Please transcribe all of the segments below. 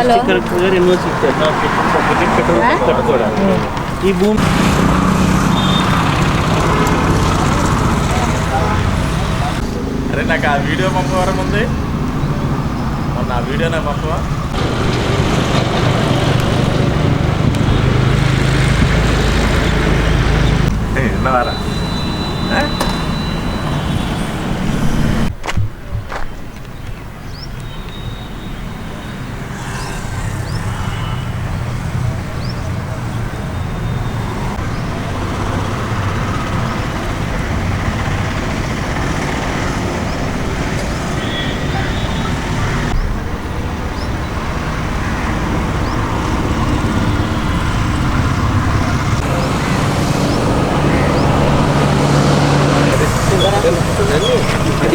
Collector గారు NOC ఇచ్చారు ఈ భూమి అరే నాకు ఆ వీడియో పంపవరం ఉంది. మొన్న ఆ వీడియో నాకు పంపవా? విన్నావారా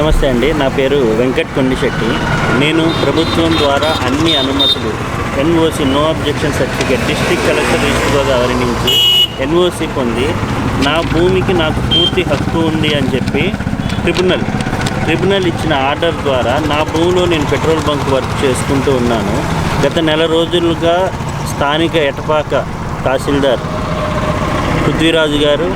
నమస్తే అండి. నా పేరు వెంకట్ కొండిశెట్టి. నేను ప్రభుత్వం ద్వారా అన్ని అనుమతులు NOC no objection certificate district collector East Godavari నుంచి ఎన్ఓసి పొంది నా భూమికి నాకు పూర్తి హక్కు ఉంది అని చెప్పి ట్రిబ్యునల్ ట్రిబ్యునల్ ఇచ్చిన ఆర్డర్ ద్వారా నా భూమిలో నేను పెట్రోల్ బంక్ వర్క్ చేసుకుంటూ ఉన్నాను. గత నెల రోజులుగా స్థానిక Etapaka tahsildar Prithviraju garu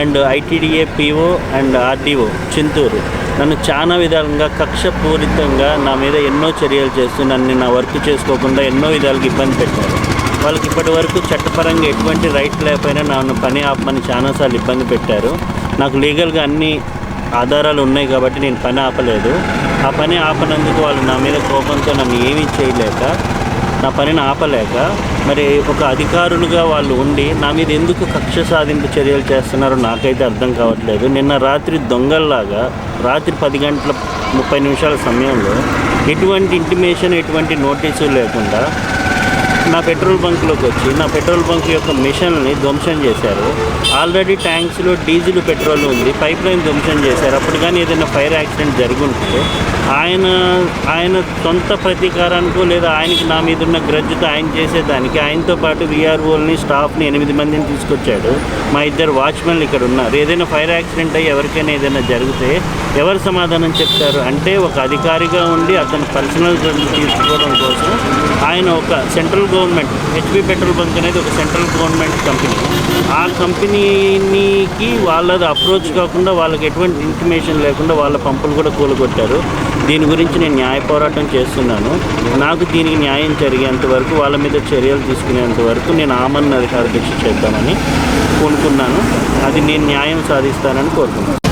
and ITDA PO and RDO Chinturu నన్ను చాలా విధాలుగా కక్షపూరితంగా నా మీద ఎన్నో చర్యలు చేస్తూ నన్ను నా వర్క్ చేసుకోకుండా ఎన్నో విధాలుగా ఇబ్బంది పెట్టారు. వాళ్ళకి ఇప్పటి వరకు చట్టపరంగా ఎటువంటి రైట్ లేకపోయినా నన్ను పని ఆపమని చాలాసార్లు ఇబ్బంది పెట్టారు. నాకు లీగల్గా అన్ని ఆధారాలు ఉన్నాయి కాబట్టి నేను పని ఆపలేదు. ఆ పని ఆపనందుకు వాళ్ళు నా మీద కోపంతో నన్ను ఏమీ చేయలేక నా పనిని ఆపలేక మరి ఒక అధికారులుగా వాళ్ళు ఉండి నా మీద ఎందుకు కక్ష సాధింపు చర్యలు చేస్తున్నారో నాకైతే అర్థం కావట్లేదు. నిన్న రాత్రి దొంగల్లాగా రాత్రి పది గంటల ముప్పై నిమిషాల సమయంలో ఎటువంటి ఇంటిమేషన్ ఎటువంటి నోటీసు లేకుండా నా పెట్రోల్ బంక్లోకి వచ్చి నా పెట్రోల్ బంక్ యొక్క మిషన్ని ధ్వంసం చేశారు. ఆల్రెడీ ట్యాంక్స్లో డీజిల్ పెట్రోల్ ఉంది పైప్ లైన్ ధ్వంసం చేశారు. అప్పుడు కానీ ఏదైనా ఫైర్ యాక్సిడెంట్ జరుగుంటే ఆయన ఆయన సొంత ప్రతీకారానికో లేదా ఆయనకి నా మీద ఉన్న గ్రజ్జుతో ఆయన చేసేదానికి ఆయనతో పాటు విఆర్ఓల్ని స్టాఫ్ని ఎనిమిది మందిని తీసుకొచ్చాడు. మా ఇద్దరు వాచ్మెన్లు ఇక్కడ ఉన్నారు. ఏదైనా ఫైర్ యాక్సిడెంట్ అయ్యి ఎవరికైనా ఏదైనా జరిగితే ఎవరు సమాధానం చెప్తారు అంటే ఒక అధికారిగా ఉండి అతను పర్సనల్ తీసుకోవడం కోసం ఆయన ఒక central government HP petrol bunk అనేది ఒక సెంట్రల్ గవర్నమెంట్ కంపెనీ. ఆ కంపెనీకి వాళ్ళది అప్రోచ్ కాకుండా వాళ్ళకి ఎటువంటి ఇన్ఫర్మేషన్ లేకుండా వాళ్ళ పంపులు కూడా కూలగొట్టారు. దీని గురించి నేను న్యాయ పోరాటం చేస్తున్నాను. నాకు దీనికి న్యాయం జరిగేంత వరకు వాళ్ళ మీద చర్యలు తీసుకునేంత వరకు నేను ఆమరణ అధికార దీక్ష చేద్దామని కోరుకున్నాను అది నేను న్యాయం సాధిస్తానని కోరుకున్నాను